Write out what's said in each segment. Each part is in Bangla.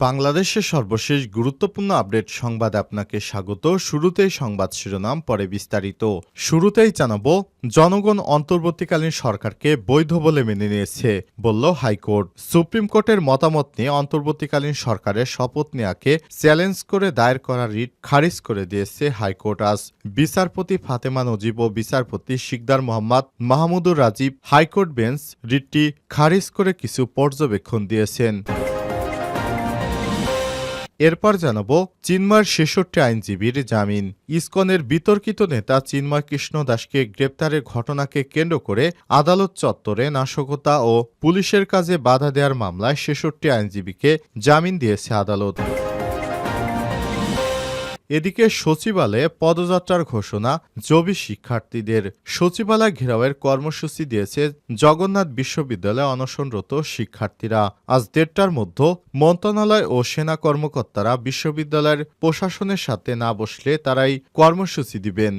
বাংলাদেশের সর্বশেষ গুরুত্বপূর্ণ আপডেট সংবাদ আপনাকে স্বাগত। শুরুতেই সংবাদ শিরোনাম, পরে বিস্তারিত। শুরুতেই জানাব, জনগণ অন্তর্বর্তীকালীন সরকারকে বৈধ বলে মেনে নিয়েছে, বলল হাইকোর্ট। সুপ্রিম কোর্টের মতামত নিয়ে অন্তর্বর্তীকালীন সরকারের শপথ নেয়াকে চ্যালেঞ্জ করে দায়ের করা রিট খারিজ করে দিয়েছে হাইকোর্ট। আজ বিচারপতি ফাতেমা নজিব ও বিচারপতি Sikder Mohammad Mahmudur Rajib high court bench রিটটি খারিজ করে কিছু পর্যবেক্ষণ দিয়েছেন। এরপর জানাব চিন্ময়ের ছেষট্টি আইনজীবীর জামিন। ইসকনের বিতর্কিত নেতা চিন্ময় কৃষ্ণ দাসকে গ্রেপ্তারের ঘটনাকে কেন্দ্র করে আদালত চত্বরে নাশকতা ও পুলিশের কাজে বাধা দেওয়ার মামলায় ছেষট্টি আইনজীবীকে জামিন দিয়েছে আদালত। এদিকে সচিবালয়ে পদযাত্রার ঘোষণা জবি শিক্ষার্থীদের সচিবালয় ঘেরাওয়ের কর্মসূচি দিয়েছে জগন্নাথ বিশ্ববিদ্যালয়ে অনশনরত শিক্ষার্থীরা। আজ দেড়টার মধ্যে মন্ত্রণালয় ও সেনা কর্মকর্তারা বিশ্ববিদ্যালয়ের প্রশাসনের সাথে না বসলে তারাই কর্মসূচি দিবেন।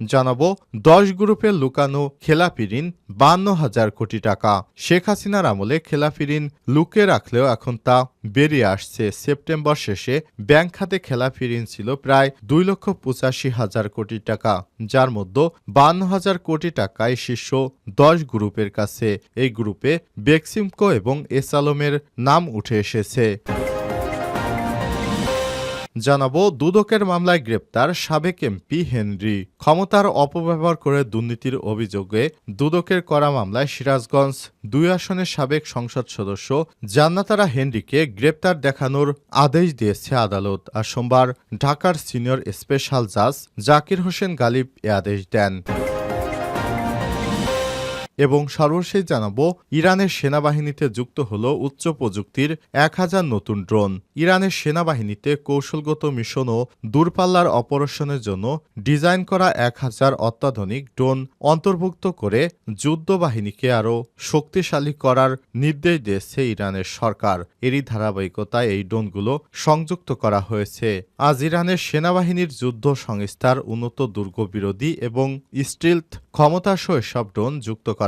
জানাব, দশ গ্রুপে লুকানো খেলাপি ঋণ বান্ন হাজার কোটি টাকা। শেখ হাসিনার আমলে খেলাপি ঋণ লুকে রাখলেও এখন তা বেরিয়ে আসছে। সেপ্টেম্বর শেষে ব্যাংক খাতে খেলাপি ঋণ ছিল প্রায় দুই লক্ষ পঁচাশি হাজার কোটি টাকা, যার মধ্যে বান্ন হাজার কোটি টাকায় শীর্ষ দশ গ্রুপের কাছে। এই গ্রুপে বেক্সিমকো এবং এসালমের নাম উঠে এসেছে। জানাব, দুদকের মামলায় গ্রেপ্তার সাবেক এমপি হেনরি। ক্ষমতার অপব্যবহার করে দুর্নীতির অভিযোগে দুদকের করা মামলায় সিরাজগঞ্জ দুই আসনের সাবেক সংসদ সদস্য জান্নাতারা হেনরিকে গ্রেপ্তার দেখানোর আদেশ দিয়েছে আদালত। আর সোমবার ঢাকার সিনিয়র স্পেশাল জাজ জাকির হোসেন গালিব এ আদেশ দেন। এবং সর্বশেষ জানাব, ইরানের সেনাবাহিনীতে যুক্ত হল উচ্চ প্রযুক্তির এক হাজার নতুন ড্রোন। ইরানের সেনাবাহিনীতে কৌশলগত মিশন ও দূরপাল্লার অপারেশনের জন্য ডিজাইন করা এক হাজার অত্যাধুনিক ড্রোন অন্তর্ভুক্ত করে যুদ্ধবাহিনীকে আরও শক্তিশালী করার নির্দেশ দিয়েছে ইরানের সরকার। এরই ধারাবাহিকতায় এই ড্রোনগুলো সংযুক্ত করা হয়েছে। আজ ইরানের সেনাবাহিনীর যুদ্ধ সংস্থার উন্নত দুর্গ বিরোধী এবং স্টিলথ ক্ষমতাসহ এসব ড্রোন যুক্ত করা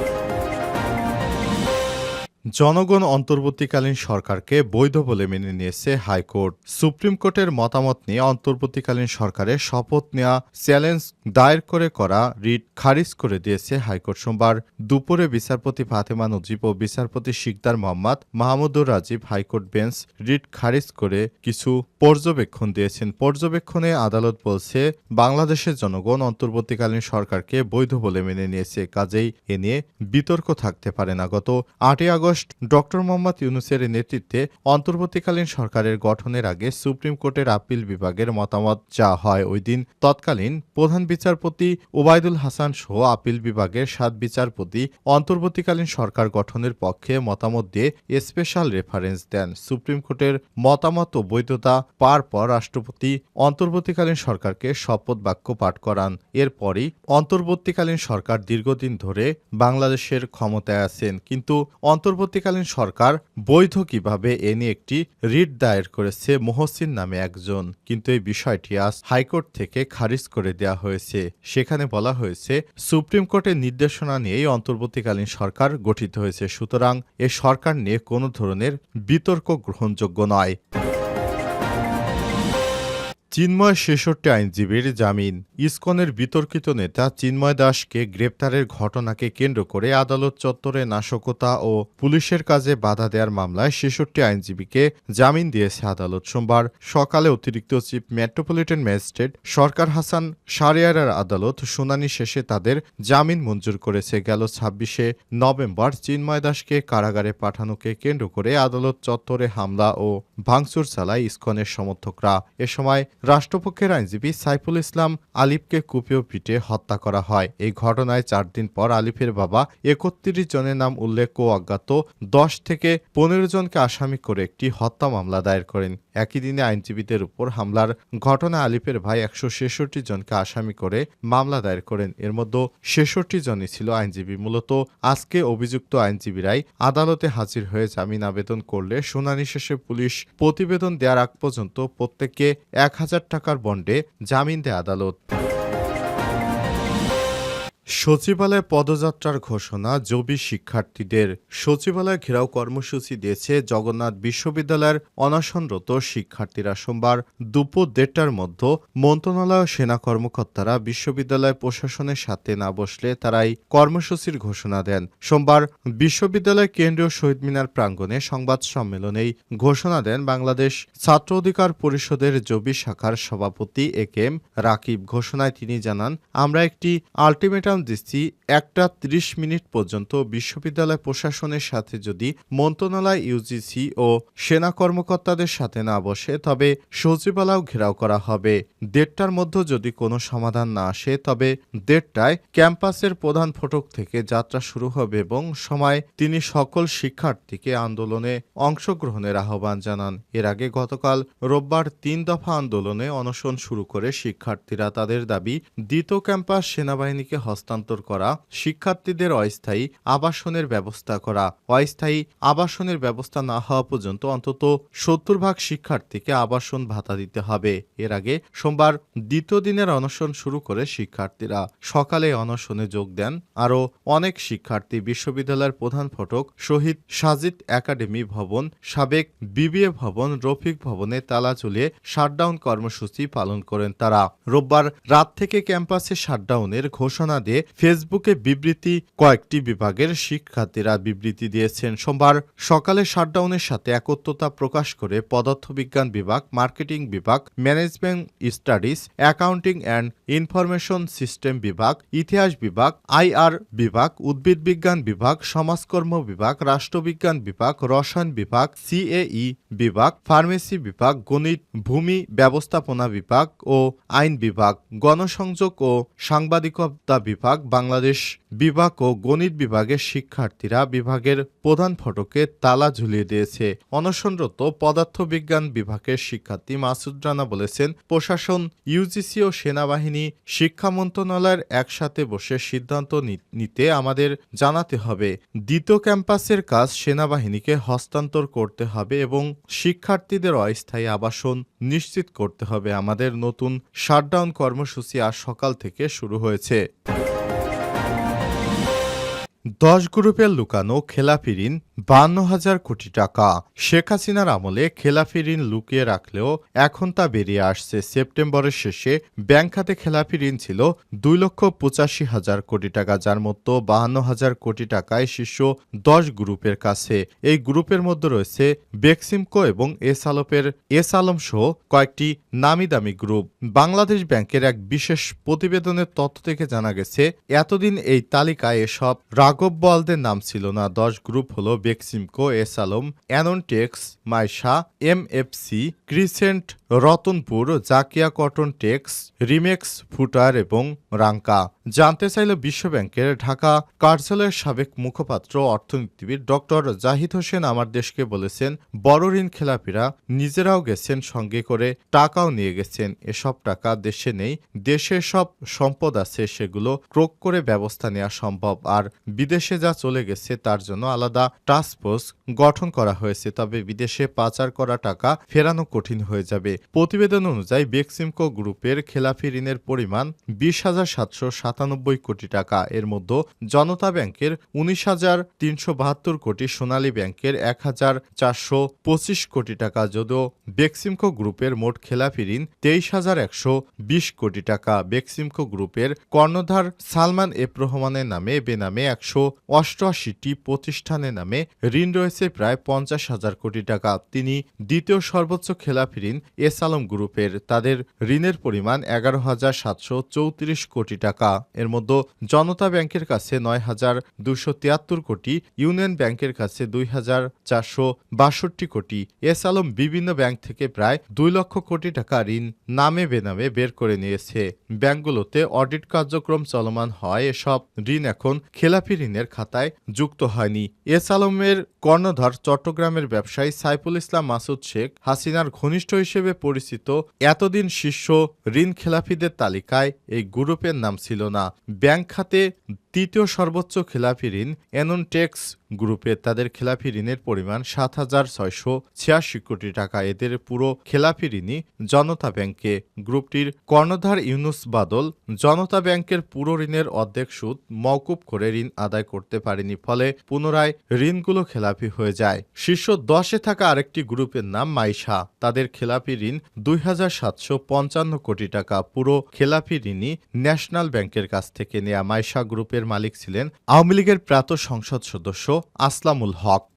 জনগণ অন্তর্বর্তীকালীন সরকারকে বৈধ বলে মেনে নিয়েছে হাইকোর্ট। সুপ্রিম কোর্টের মতামত নিয়ে অন্তর্বর্তীকালীন সরকারের শপথ নেওয়া, চ্যালেঞ্জ দায়ের করে করা, রিট খারিজ করে দিয়েছে হাইকোর্ট। সোমবার দুপুরে বিচারপতি ফাতেমা নজিব ও বিচারপতি Sikder Mohammad Mahmudur Rajib high court bench writ খারিজ করে কিছু পর্যবেক্ষণ দিয়েছেন। পর্যবেক্ষণে আদালত বলছে, বাংলাদেশের জনগণ অন্তর্বর্তীকালীন সরকারকে বৈধ বলে মেনে নিয়েছে, কাজেই এ নিয়ে বিতর্ক থাকতে পারে না। গত আটই আগস্ট ডক্টর মোহাম্মদ ইউনুসের নেতৃত্বে অন্তর্বর্তীকালীন সরকারের গঠনের আগে সুপ্রিম কোর্টের আপিল বিভাগের মতামত চাওয়া হয়। ওই দিন তৎকালীন প্রধান বিচারপতি ওবায়দুল হাসান সহ আপিল বিভাগের সাত বিচারপতি অন্তর্বর্তীকালীন সরকার গঠনের পক্ষে মতামত দিয়ে স্পেশাল রেফারেন্স দেন। সুপ্রিম কোর্টের মতামত ও বৈধতা পার পর রাষ্ট্রপতি অন্তর্বর্তীকালীন সরকারকে শপথ বাক্য পাঠ করান। এরপরই অন্তর্বর্তীকালীন সরকার দীর্ঘদিন ধরে বাংলাদেশের ক্ষমতায় আছেন। কিন্তু অন্তর্বর্তীকালীন সরকার বৈধ কীভাবে এ নিয়ে একটি রিট দায়ের করেছে মোহসিন নামে একজন। কিন্তু এই বিষয়টি আজ হাইকোর্ট থেকে খারিজ করে দেওয়া হয়েছে। সেখানে বলা হয়েছে, সুপ্রিম কোর্টের নির্দেশনা নিয়েই অন্তর্বর্তীকালীন সরকার গঠিত হয়েছে। সুতরাং এ সরকার নিয়ে কোনো ধরনের বিতর্ক গ্রহণযোগ্য নয়। চিন্ময় ছেষট্টি আইনজীবীর জামিন। ইসকনের বিতর্কিত নেতা চিন্ময় দাসকে গ্রেপ্তারের ঘটনাকে কেন্দ্র করে আদালত চত্বরে নাশকতা ও পুলিশের কাজে বাধা দেওয়ার মামলায় ছেষট্টি আইনজীবীকে জামিন দিয়েছে আদালত সোমবার। সকালে অতিরিক্ত chief metropolitan magistrate Sarkar Hasan সারিয়ারের আদালত শুনানি শেষে তাদের জামিন মঞ্জুর করেছে। গেল ছাব্বিশে নভেম্বর চিন্ময় দাসকে কারাগারে পাঠানোকে কেন্দ্র করে আদালত চত্বরে হামলা ও ভাঙচুর চালায় ইসকনের সমর্থকরা। এ সময় রাষ্ট্রপক্ষের আইনজীবী সাইফুল ইসলাম আলিফকে কুপিয়ে পিটে হত্যা করা হয়। এই ঘটনায় চার দিন পর আলিফের বাবা একত্রিশ জনের নাম উল্লেখ ও অজ্ঞাত দশ থেকে পনেরো জনকে আসামি করে একটি হত্যা মামলা দায়ের করেন। একই দিনে আইনজীবীদের উপর হামলার ঘটনা আলিফের ভাই একশো ছেষট্টি জনকে আসামি করে মামলা দায়ের করেন। এর মধ্যে ছেষট্টি জনই ছিল আইনজীবী। মূলত আজকে অভিযুক্ত আইনজীবীরাই আদালতে হাজির হয়ে জামিন আবেদন করলে শুনানি শেষে পুলিশ প্রতিবেদন দেওয়ার আগ পর্যন্ত প্রত্যেককে এক হাজার টাকার বন্ডে জামিন দেয় আদালত। সচিবালয়ে পদযাত্রার ঘোষণা জবি শিক্ষার্থীদের। সচিবালয় ঘেরাও কর্মসূচি দিয়েছে জগন্নাথ বিশ্ববিদ্যালয়ের অনশনরত শিক্ষার্থীরা সোমবার দুপুর দেড়টার মধ্যে মন্ত্রণালয় সেনা কর্মকর্তারা বিশ্ববিদ্যালয় প্রশাসনের সাথে না বসলে তারাই কর্মসূচির ঘোষণা দেন। সোমবার বিশ্ববিদ্যালয় কেন্দ্রীয় শহীদ মিনার প্রাঙ্গণে সংবাদ সম্মেলনেই ঘোষণা দেন বাংলাদেশ ছাত্র অধিকার পরিষদের জবি শাখার সভাপতি এ রাকিব। ঘোষণায় তিনি জানান, আমরা একটি আলটিমেটাম দিচ্ছি একটা ত্রিশ মিনিট পর্যন্ত বিশ্ববিদ্যালয় প্রশাসনের সাথে যদি মন্ত্রণালয়, ইউজিসি ও সেনা কর্মকর্তাদের সাথে না বসে, তবে সচিবালয় ঘেরাও করা হবে। দেড়টার মধ্যে যদি কোনো সমাধান না আসে, তবে দেড়টায় ক্যাম্পাসের প্রধান ফটক থেকে যাত্রা শুরু হবে এবং সময় তিনি সকল শিক্ষার্থীকে আন্দোলনে অংশগ্রহণের আহ্বান জানান। এর আগে গতকাল রোববার তিন দফা আন্দোলনে অনশন শুরু করে শিক্ষার্থীরা তাদের দাবি, দ্বিতীয় ক্যাম্পাস সেনাবাহিনীকে হস্তান্তর করা, শিক্ষার্থীদের অস্থায়ী আবাসনের ব্যবস্থা করা। অস্থায়ী আবাসনের ব্যবস্থা না হওয়া পর্যন্ত অন্তত সত্তর ভাগ শিক্ষার্থীকে আবাসন ভাতা দিতে হবে। এর আগে সোমবার দ্বিতীয় দিনের অনশন শুরু করে শিক্ষার্থীরা। সকালে অনশনে যোগ দেন আরও অনেক শিক্ষার্থী। বিশ্ববিদ্যালয়ের প্রধান ফটক শহীদ সাজিদ একাডেমি ভবন, সাবেক বিবিএ ভবন, রফিক ভবনে তালা ঝুলিয়ে শাটডাউন কর্মসূচি পালন করেন তারা। রোববার রাত থেকে ক্যাম্পাসে শাটডাউনের ঘোষণা দিয়ে ফেসবুকে বিবৃতি কয়েকটি বিভাগের শিক্ষার্থীরা বিবৃতি দিয়েছেন। সোমবার সকালে শাটডাউনের সাথে একত্রতা প্রকাশ করে পদার্থবিজ্ঞান বিভাগ, মার্কেটিং বিভাগ, management studies, accounting and information system বিভাগ, ইতিহাস বিভাগ, আইআর বিভাগ, উদ্ভিদ বিজ্ঞান বিভাগ, সমাজকর্ম বিভাগ, রাষ্ট্রবিজ্ঞান বিভাগ, রসায়ন বিভাগ, সিএই বিভাগ, ফার্মেসি বিভাগ, গণিত, ভূমি ব্যবস্থাপনা বিভাগ ও আইন বিভাগ, গণসংযোগ ও সাংবাদিকতা বিভাগ। বাংলাদেশ বিভাগ ও গণিত বিভাগের শিক্ষার্থীরা বিভাগের প্রধান ফটকে তালা ঝুলিয়ে দিয়েছে। অনশনরত পদার্থবিজ্ঞান বিভাগের শিক্ষার্থী মাসুদ রানা বলেছেন, প্রশাসন, ইউজিসি ও সেনাবাহিনী, শিক্ষা মন্ত্রণালয়ের একসাথে বসে সিদ্ধান্ত নিতে আমাদের জানাতে হবে। দ্বিতীয় ক্যাম্পাসের কাজ সেনাবাহিনীকে হস্তান্তর করতে হবে এবং শিক্ষার্থীদের অস্থায়ী আবাসন নিশ্চিত করতে হবে। আমাদের নতুন শাটডাউন কর্মসূচি আজ সকাল থেকে শুরু হয়েছে। দশ গ্রুপে লুকানো ঋণ বান্ন হাজার কোটি টাকা। শেখ হাসিনার আমলে খেলাপি ঋণ লুকিয়ে রাখলেও এখন তা বেরিয়ে আসছে। সেপ্টেম্বরের শেষে ব্যাংক খাতে খেলাপি ঋণ ছিল দুই লক্ষ পঁচাশি হাজার কোটি টাকা, যার মতো বাহান্ন হাজার কোটি টাকায় শীর্ষ দশ গ্রুপের কাছে। এই গ্রুপের মধ্যে রয়েছে বেক্সিমকো এবং এস আলপের এস আলম সহ কয়েকটি নামি দামি গ্রুপ। বাংলাদেশ ব্যাংকের এক বিশেষ প্রতিবেদনের তথ্য থেকে জানা গেছে, এতদিন এই তালিকায় এসব রাঘব বলদের নাম ছিল না। দশ গ্রুপ হলো Beximco S Alam Anontex Maisha M F C crescent Ratanpur Zakia cotton tex Rimex footer এবং রাঙ্কা জানতে চাইলে বিশ্বব্যাংকের ঢাকা কার্যালয়ের সাবেক মুখপাত্র, অর্থনীতিবিদ ডক্টর জাহিদ হোসেন আমার দেশকে বলেছেন, বড় ঋণ খেলাপিরা নিজেরাও গেছেন সঙ্গে করে, টাকাও নিয়ে গেছেন। এসব টাকা দেশে নেই, দেশে সব সম্পদ আছে, সেগুলো ক্রোক করে ব্যবস্থা নেওয়া সম্ভব। আর বিদেশে যা চলে গেছে, তার জন্য আলাদা টাস্ক ফোর্স গঠন করা হয়েছে, তবে বিদেশে পাচার করা টাকা ফেরানো কঠিন হয়ে যাবে। প্রতিবেদন অনুযায়ী, বেক্সিমকো গ্রুপের খেলাফি ঋণের পরিমাণ বিশ হাজার সাতশো সাতানব্বই কোটি টাকা। এর মধ্যে জনতা ব্যাংকের উনিশ হাজার তিনশো বাহাত্তর কোটি, সোনালী ব্যাংকের এক হাজার চারশো পঁচিশ কোটি টাকা, যদিও বেক্সিমকো গ্রুপের মোট খেলাফি ঋণ তেইশ হাজার একশো বিশ কোটি টাকা। বেক্সিমকো গ্রুপের কর্ণধার সালমান এফ রহমানের নামে, বেনামে একশো অষ্টআশিটি প্রতিষ্ঠানের নামে ঋণ রয়েছে প্রায় পঞ্চাশ হাজার কোটি টাকা। তিনি দ্বিতীয় সর্বোচ্চ খেলাপি ঋণ এস আলম গ্রুপের। তাদের ঋণের পরিমাণ এগারো হাজার সাতশো চৌত্রিশ কোটি টাকা। এর মধ্যে জনতা ব্যাংকের কাছে নয় হাজার দুশো তিয়াত্তর কোটি, ইউনিয়ন ব্যাংকের কাছে দুই হাজার চারশো বাষট্টি কোটি। এস আলম বিভিন্ন ব্যাংক থেকে প্রায় দুই লক্ষ কোটি টাকা ঋণ নামে বেনামে বের করে নিয়েছে। ব্যাংকগুলোতে অডিট কার্যক্রম চলমান হয়। এসব ঋণ এখন খেলাপি ঋণের খাতায় যুক্ত হয়নি। এস আলমের কর্ণধার চট্টগ্রামের ব্যবসায়ী সাইফুল ইসলাম মাসুদ শেখ হাসিনার ঘনিষ্ঠ হিসেবে পরিচিত এতদিন শীর্ষ ঋণ খেলাফিদের তালিকায় এই গ্রুপের নাম ছিল না। ব্যাংক খাতে তৃতীয় সর্বোচ্চ খেলাপি ঋণ এননটেক্স গ্রুপে তাদের খেলাপি ঋণের পরিমাণ সাত হাজার ছয়শো ছিয়াশি কোটি টাকা। এদের পুরো খেলাপি ঋণই জনতা ব্যাংকে। গ্রুপটির কর্ণধার ইউনুস বাদল জনতা ব্যাংকের পুরো ঋণের অর্ধেক সুদ মওকুব করে ঋণ আদায় করতে পারেনি, ফলে পুনরায় ঋণগুলো খেলাপি হয়ে যায়। শীর্ষ দশে থাকা আরেকটি গ্রুপের নাম মাইশা। তাদের খেলাপি ঋণ দুই হাজার সাতশো পঞ্চান্ন কোটি টাকা। পুরো খেলাপি ঋণই ন্যাশনাল ব্যাংকের কাছ থেকে নেয়া মাইশা গ্রুপের মালিক ছিলেন আওয়ামী লীগের প্রাত সংসদ সদস্য আসলামুল হক।